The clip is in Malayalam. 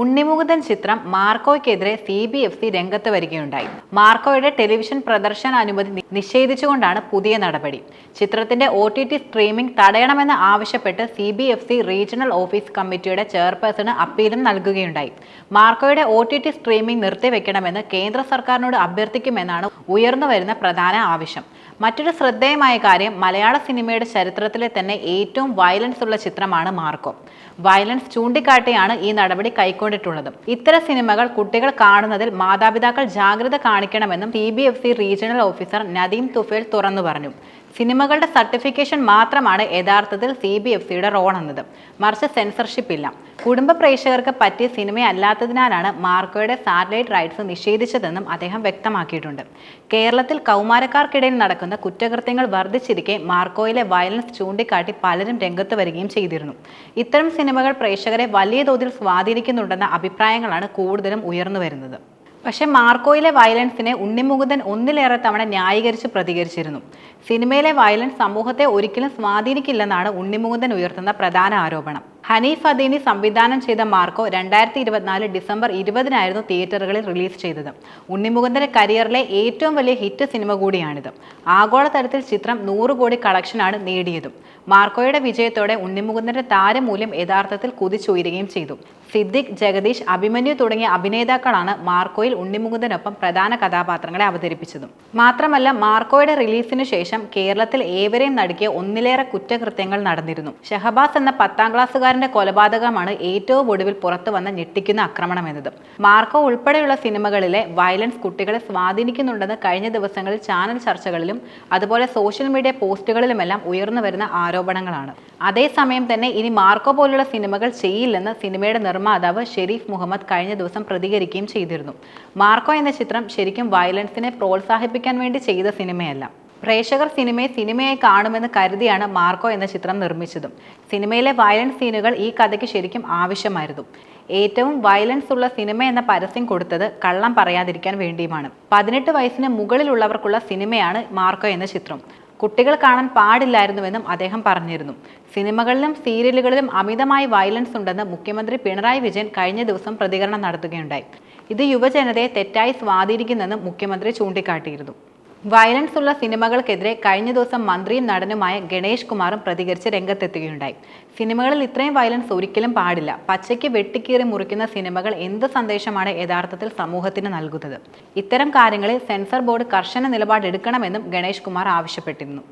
ഉണ്ണിമുകുന്ദൻ ചിത്രം മാർക്കോയ്ക്കെതിരെ സി ബി എഫ് സി രംഗത്ത് വരികയുണ്ടായി. മാർക്കോയുടെ ടെലിവിഷൻ പ്രദർശന അനുമതി നിഷേധിച്ചുകൊണ്ടാണ് പുതിയ നടപടി. ചിത്രത്തിന്റെ ഒ ടി ടി സ്ട്രീമിംഗ് തടയണമെന്ന് ആവശ്യപ്പെട്ട് C B F C regional office കമ്മിറ്റിയുടെ ചെയർപേഴ്സണ് അപ്പീലും നൽകുകയുണ്ടായി. മാർക്കോയുടെ ഒ ടി ടി സ്ട്രീമിംഗ് നിർത്തിവെക്കണമെന്ന് കേന്ദ്ര സർക്കാരിനോട് അഭ്യർത്ഥിക്കുമെന്നാണ് ഉയർന്നുവരുന്ന പ്രധാന ആവശ്യം. മറ്റൊരു ശ്രദ്ധേയമായ കാര്യം മലയാള സിനിമയുടെ ചരിത്രത്തിലെ തന്നെ ഏറ്റവും വയലൻസ് ഉള്ള ചിത്രമാണ് മാർക്കോ. വയലൻസ് ചൂണ്ടിക്കാട്ടിയാണ് ഈ നടപടി കൈക്കൊണ്ടിട്ടുള്ളത്. ഇത്തരം സിനിമകൾ കുട്ടികൾ കാണുന്നതിൽ മാതാപിതാക്കൾ ജാഗ്രത കാണിക്കണമെന്നും C B F C regional officer Nadeem Tufail തുറന്നു പറഞ്ഞു. സിനിമകളുടെ സർട്ടിഫിക്കേഷൻ മാത്രമാണ് യഥാർത്ഥത്തിൽ സി ബി എഫ് സിയുടെ റോൾ എന്നത്. മറിച്ച് സെൻസർഷിപ്പ് ഇല്ല. കുടുംബ പ്രേക്ഷകർക്ക് പറ്റിയ സിനിമയല്ലാത്തതിനാലാണ് മാർക്കോയുടെ സാറ്റലൈറ്റ് റൈറ്റ്സ് നിഷേധിച്ചതെന്നും അദ്ദേഹം വ്യക്തമാക്കിയിട്ടുണ്ട്. കേരളത്തിൽ കൗമാരക്കാർക്കിടയിൽ നടക്കുന്ന കുറ്റകൃത്യങ്ങൾ വർദ്ധിച്ചിരിക്കെ മാർക്കോയിലെ വയലൻസ് ചൂണ്ടിക്കാട്ടി പലരും രംഗത്ത് വരികയും ചെയ്തിരുന്നു. ഇത്തരം സിനിമകൾ പ്രേക്ഷകരെ വലിയ തോതിൽ സ്വാധീനിക്കുന്നുണ്ടെന്ന അഭിപ്രായങ്ങളാണ് കൂടുതലും ഉയർന്നു വരുന്നത്. പക്ഷേ മാർക്കോയിലെ വയലൻസിനെ ഉണ്ണിമുകുന്ദൻ ഒന്നിലേറെ തവണ ന്യായീകരിച്ച് പ്രതികരിച്ചിരുന്നു. സിനിമയിലെ വയലൻസ് സമൂഹത്തെ ഒരിക്കലും സ്വാധീനിക്കില്ലെന്നാണ് ഉണ്ണിമുകുന്ദൻ ഉയർത്തുന്ന പ്രധാന ആരോപണം. ഹനീഫ് അദീനി സംവിധാനം ചെയ്ത മാർക്കോ രണ്ടായിരത്തി ഇരുപത്തിനാല് ഡിസംബർ ഇരുപതിനായിരുന്നു തിയേറ്ററുകളിൽ റിലീസ് ചെയ്തത്. ഉണ്ണിമുകുന്ദന്റെ കരിയറിലെ ഏറ്റവും വലിയ ഹിറ്റ് സിനിമ കൂടിയാണിത്. ആഗോളതലത്തിൽ ചിത്രം നൂറ് കോടി കളക്ഷനാണ് നേടിയതും. മാർക്കോയുടെ വിജയത്തോടെ ഉണ്ണിമുകുന്ദന്റെ താരമൂല്യം യഥാർത്ഥത്തിൽ കുതിച്ചുയരുകയും ചെയ്തു. സിദ്ദിഖ് ജഗദീഷ് അഭിമന്യു തുടങ്ങിയ അഭിനേതാക്കളാണ് മാർക്കോയിൽ ഉണ്ണിമുകുന്ദനൊപ്പം പ്രധാന കഥാപാത്രങ്ങളെ അവതരിപ്പിച്ചതും. മാത്രമല്ല മാർക്കോയുടെ റിലീസിനു ശേഷം കേരളത്തിൽ ഏവരെയും നടുക്കിയ ഒന്നിലേറെ കുറ്റകൃത്യങ്ങൾ നടന്നിരുന്നു. ഷഹബാസ് എന്ന പത്താം ക്ലാസ്സുകാരന്റെ കൊലപാതകമാണ് ഏറ്റവും ഒടുവിൽ പുറത്തു വന്ന ഞെട്ടിക്കുന്ന ആക്രമണം എന്നത്. മാർക്കോ ഉൾപ്പെടെയുള്ള സിനിമകളിലെ വയലൻസ് കുട്ടികളെ സ്വാധീനിക്കുന്നുണ്ടെന്ന് കഴിഞ്ഞ ദിവസങ്ങളിൽ ചാനൽ ചർച്ചകളിലും അതുപോലെ സോഷ്യൽ മീഡിയ പോസ്റ്റുകളിലുമെല്ലാം ഉയർന്നു വരുന്ന ആരോപണങ്ങളാണ്. അതേസമയം തന്നെ ഇനി മാർക്കോ പോലുള്ള സിനിമകൾ ചെയ്യില്ലെന്ന് സിനിമയുടെ നിർമ്മാതാവ് ഷെരീഫ് മുഹമ്മദ് കഴിഞ്ഞ ദിവസം പ്രതികരിക്കുകയും ചെയ്തിരുന്നു. മാർക്കോ എന്ന ചിത്രം ശരിക്കും വയലൻസിനെ പ്രോത്സാഹിപ്പിക്കാൻ വേണ്ടി ചെയ്ത സിനിമയല്ല. പ്രേക്ഷകർ സിനിമയെ സിനിമയായി കാണുമെന്ന് കരുതിയാണ് മാർക്കോ എന്ന ചിത്രം നിർമ്മിച്ചതും. സിനിമയിലെ വയലൻസ് സീനുകൾ ഈ കഥയ്ക്ക് ശരിക്കും ആവശ്യമായിരുന്നു. ഏറ്റവും വയലൻസ് ഉള്ള സിനിമ എന്ന പരസ്യം കൊടുത്തത് കള്ളം പറയാതിരിക്കാൻ വേണ്ടിയുമാണ്. പതിനെട്ട് വയസ്സിന് മുകളിലുള്ളവർക്കുള്ള സിനിമയാണ് മാർക്കോ എന്ന ചിത്രം. കുട്ടികൾ കാണാൻ പാടില്ലായിരുന്നുവെന്നും അദ്ദേഹം പറഞ്ഞിരുന്നു. സിനിമകളിലും സീരിയലുകളിലും അമിതമായി വയലൻസ് ഉണ്ടെന്ന് മുഖ്യമന്ത്രി പിണറായി വിജയൻ കഴിഞ്ഞ ദിവസം പ്രതികരണം നടത്തുകയുണ്ടായി. ഇത് യുവജനതയെ തെറ്റായി സ്വാധീനിക്കുന്നെന്നും മുഖ്യമന്ത്രി ചൂണ്ടിക്കാട്ടിയിരുന്നു. വയലൻസ് ഉള്ള സിനിമകൾക്കെതിരെ കഴിഞ്ഞ ദിവസം മന്ത്രിയും നടനുമായ ഗണേഷ് കുമാറും പ്രതികരിച്ച് രംഗത്തെത്തുകയുണ്ടായി. സിനിമകളിൽ ഇത്രയും വയലൻസ് ഒരിക്കലും പാടില്ല. പച്ചയ്ക്ക് വെട്ടിക്കീറി മുറിക്കുന്ന സിനിമകൾ എന്ത് സന്ദേശമാണ് യഥാർത്ഥത്തിൽ സമൂഹത്തിന് നൽകുന്നത്? ഇത്തരം കാര്യങ്ങളിൽ സെൻസർ ബോർഡ് കർശന നിലപാടെടുക്കണമെന്നും ഗണേഷ് കുമാർ ആവശ്യപ്പെട്ടിരുന്നു.